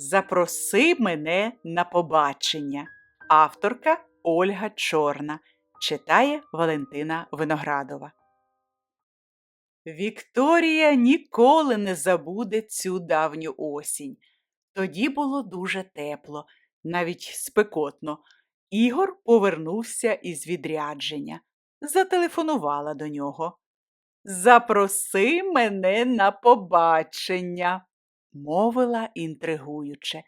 Запроси мене на побачення. Авторка Ольга Чорна читає Валентина Виноградова. Вікторія ніколи не забуде цю давню осінь. Тоді було дуже тепло, навіть спекотно. Ігор повернувся із відрядження, зателефонувала до нього. Запроси мене на побачення, мовила інтригуюче.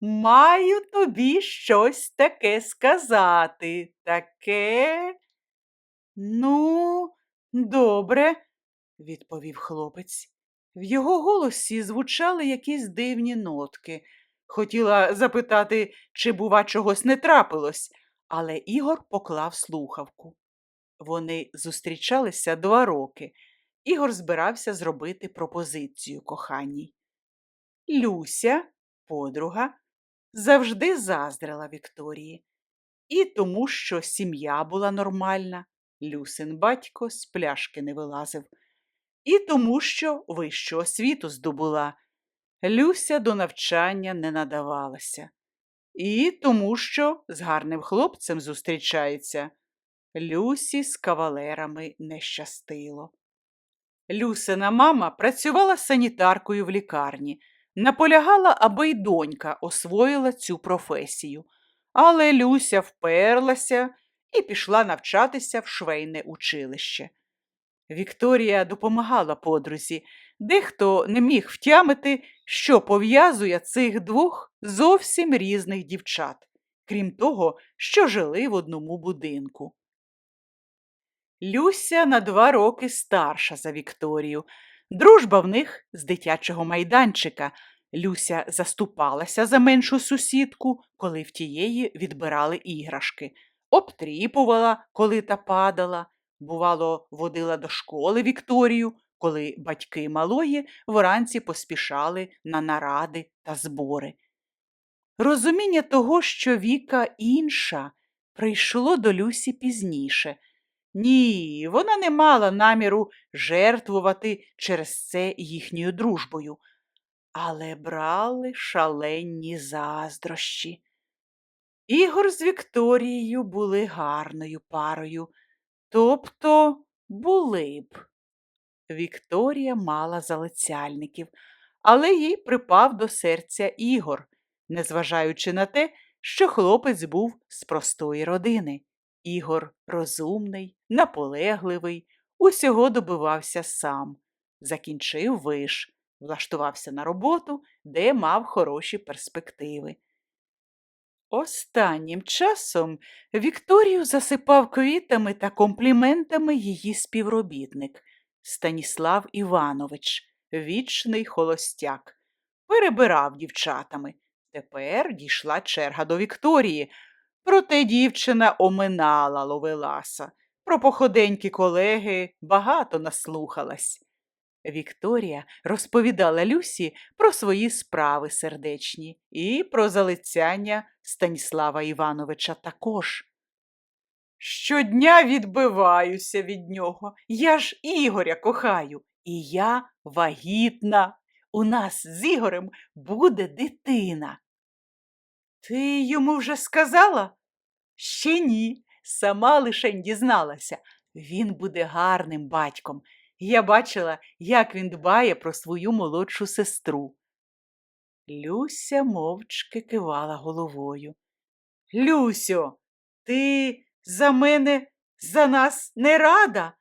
Маю тобі щось таке сказати. Таке. Ну, добре, відповів хлопець. В його голосі звучали якісь дивні нотки. Хотіла запитати, чи, бува, чогось не трапилось, але Ігор поклав слухавку. Вони зустрічалися два роки. Ігор збирався зробити пропозицію коханій. Люся, подруга, завжди заздрила Вікторії. І тому, що сім'я була нормальна, Люсин батько з пляшки не вилазив, і тому, що вищу освіту здобула. Люся до навчання не надавалася, і тому, що з гарним хлопцем зустрічається. Люсі з кавалерами не щастило. Люсина мама працювала санітаркою в лікарні, наполягала, аби й донька освоїла цю професію. Але Люся вперлася і пішла навчатися в швейне училище. Вікторія допомагала подрузі, дехто не міг втямити, що пов'язує цих двох зовсім різних дівчат, крім того, що жили в одному будинку. Люся на два роки старша за Вікторію. Дружба в них з дитячого майданчика. Люся заступалася за меншу сусідку, коли в тієї відбирали іграшки, обтріпувала, коли та падала, бувало, водила до школи Вікторію, коли батьки малої вранці поспішали на наради та збори. Розуміння того, що Віка інша, прийшло до Люсі пізніше. Ні, вона не мала наміру жертвувати через це їхньою дружбою, але брали шалені заздрощі. Ігор з Вікторією були гарною парою, тобто були б. Вікторія мала залицяльників, але їй припав до серця Ігор, незважаючи на те, що хлопець був з простої родини. Ігор розумний, наполегливий, усього добивався сам, закінчив виш, влаштувався на роботу, де мав хороші перспективи. Останнім часом Вікторію засипав квітами та компліментами її співробітник Станіслав Іванович, вічний холостяк, перебирав дівчатами. Тепер дійшла черга до Вікторії. Проте дівчина оминала Ловеласа. Про походенькі колеги багато наслухалась. Вікторія розповідала Люсі про свої справи сердечні і про залицяння Станіслава Івановича також. Щодня відбиваюся від нього. Я ж Ігоря кохаю, і я вагітна. У нас з Ігорем буде дитина. Ти йому вже сказала? Ще ні, сама лишень дізналася. Він буде гарним батьком. Я бачила, як він дбає про свою молодшу сестру. Люся мовчки кивала головою. Люсю, ти за мене, за нас не рада?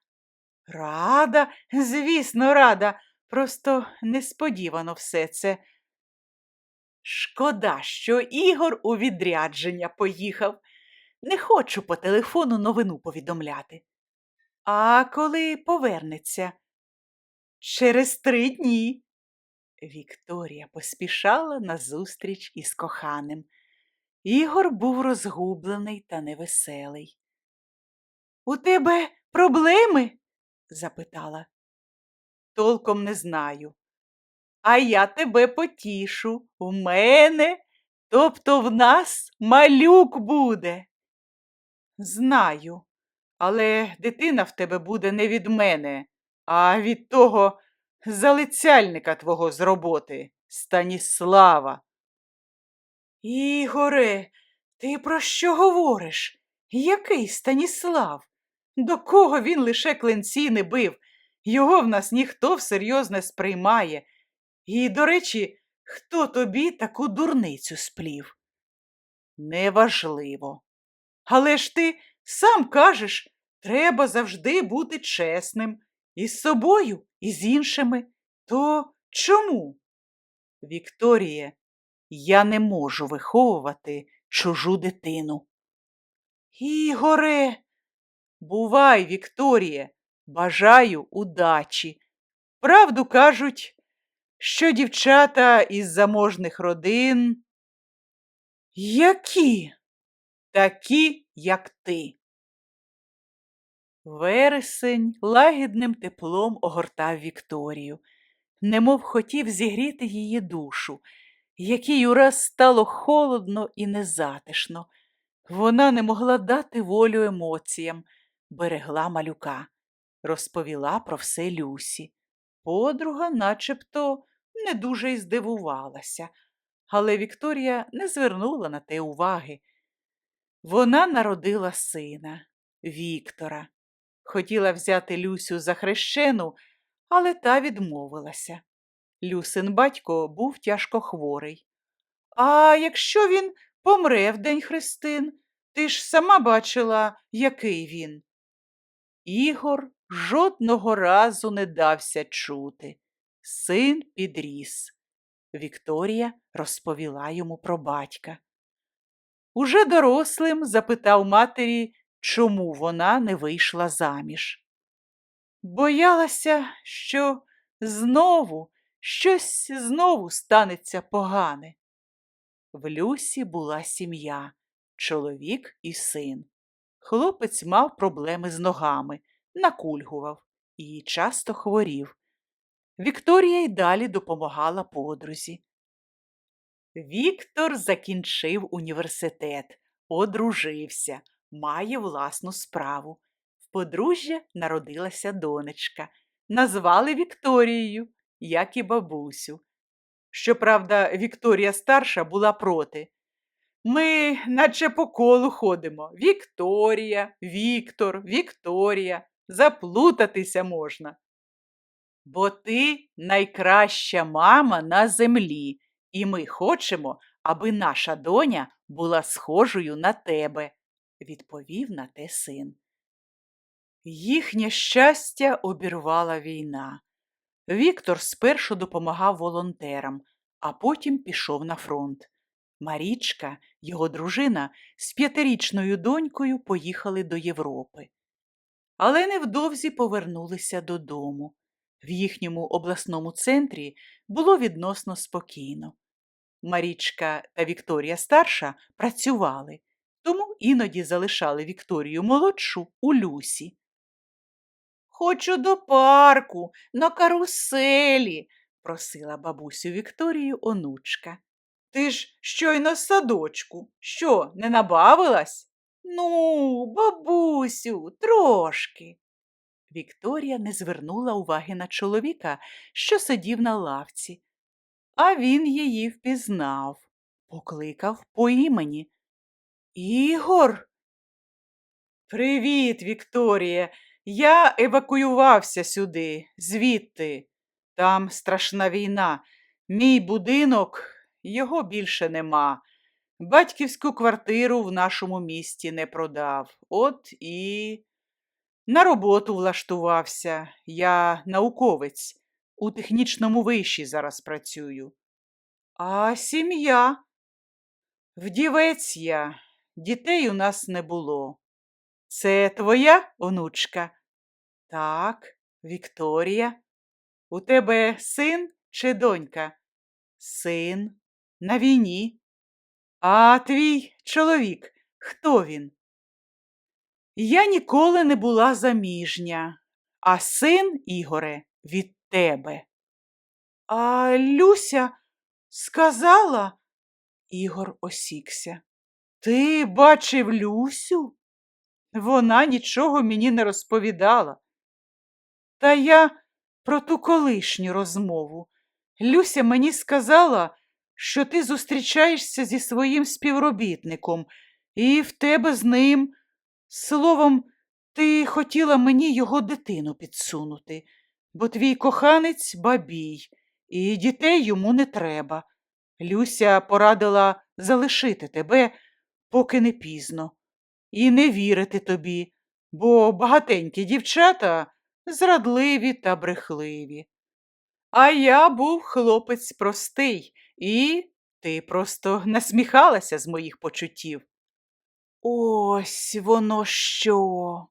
Рада, звісно, рада. Просто несподівано все це. Шкода, що Ігор у відрядження поїхав. Не хочу по телефону новину повідомляти. А коли повернеться? Через три дні. Вікторія поспішала на зустріч із коханим. Ігор був розгублений та невеселий. У тебе проблеми? запитала. Толком не знаю. А я тебе потішу. В мене, тобто в нас малюк буде. Знаю, але дитина в тебе буде не від мене, а від того залицяльника твого з роботи, Станіслава. Ігоре, ти про що говориш? Який Станіслав? До кого він лише кленці не бив? Його в нас ніхто всерйоз не сприймає. І, до речі, хто тобі таку дурницю сплів? Неважливо. Але ж ти сам кажеш, треба завжди бути чесним із собою, і з іншими. То чому? Вікторіє, я не можу виховувати чужу дитину. Ігоре, бувай, Вікторіє, бажаю удачі. Правду кажуть, що дівчата із заможних родин. Які? Такі, як ти. Вересень лагідним теплом огортав Вікторію, немов хотів зігріти її душу, якій ураз стало холодно і незатишно. Вона не могла дати волю емоціям, берегла малюка, розповіла про все Люсі. Подруга начебто не дуже й здивувалася, але Вікторія не звернула на те уваги. Вона народила сина, Віктора. Хотіла взяти Люсю за хрещену, але та відмовилася. Люсин батько був тяжко хворий. А якщо він помре в день Христин, ти ж сама бачила, який він. Ігор жодного разу не дався чути. Син підріс. Вікторія розповіла йому про батька. Уже дорослим запитав матері, чому вона не вийшла заміж. Боялася, що знову щось знову станеться погане. В Люсі була сім'я, чоловік і син. Хлопець мав проблеми з ногами, накульгував і часто хворів. Вікторія й далі допомагала подрузі. Віктор закінчив університет, одружився, має власну справу. В подружжя народилася донечка. Назвали Вікторією, як і бабусю. Щоправда, Вікторія старша була проти. Ми наче по колу ходимо. Вікторія, Віктор, Вікторія. Заплутатися можна. Бо ти найкраща мама на землі, і ми хочемо, аби наша доня була схожою на тебе, відповів на те син. Їхнє щастя обірвала війна. Віктор спершу допомагав волонтерам, а потім пішов на фронт. Марічка, його дружина, з п'ятирічною донькою поїхали до Європи. Але невдовзі повернулися додому. В їхньому обласному центрі було відносно спокійно. Марічка та Вікторія старша працювали, тому іноді залишали Вікторію молодшу у Люсі. Хочу до парку, на каруселі, просила бабусю Вікторію онучка. Ти ж щойно з садочку. Що, не набавилась? Ну, бабусю, трошки. Вікторія не звернула уваги на чоловіка, що сидів на лавці, а він її впізнав, покликав по імені. Ігор. Привіт, Вікторія. Я евакуювався сюди, звідти. Там страшна війна. Мій будинок, його більше нема. Батьківську квартиру в нашому місті не продав. От і на роботу влаштувався. Я науковець. У технічному виші зараз працюю. А сім'я? Вдівець я, дітей у нас не було. Це твоя онучка? Так, Вікторія. У тебе син чи донька? Син на війні. А твій чоловік, хто він? Я ніколи не була заміжня, а син, Ігоре, від тебе. А Люся сказала, Ігор осікся. Ти бачив Люсю? Вона нічого мені не розповідала. Та я про ту колишню розмову. Люся мені сказала, що ти зустрічаєшся зі своїм співробітником, і в тебе з ним. Словом, ти хотіла мені його дитину підсунути, бо твій коханець бабій, і дітей йому не треба. Люся порадила залишити тебе, поки не пізно, і не вірити тобі, бо багатенькі дівчата зрадливі та брехливі. А я був хлопець простий, і ти просто насміхалася з моїх почуттів. Ось воно що.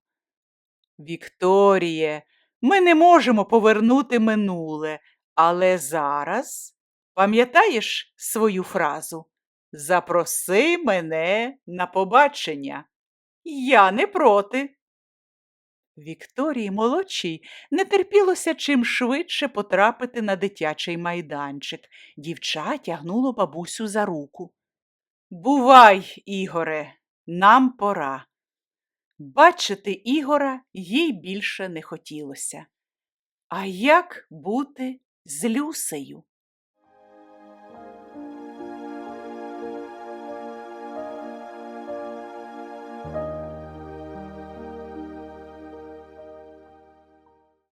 Вікторіє, ми не можемо повернути минуле, але зараз пам'ятаєш свою фразу? Запроси мене на побачення. Я не проти. Вікторії молодшій не терпілося чим швидше потрапити на дитячий майданчик. Дівча тягнуло бабусю за руку. Бувай, Ігоре, нам пора. Бачити Ігора їй більше не хотілося. А як бути з Люсею?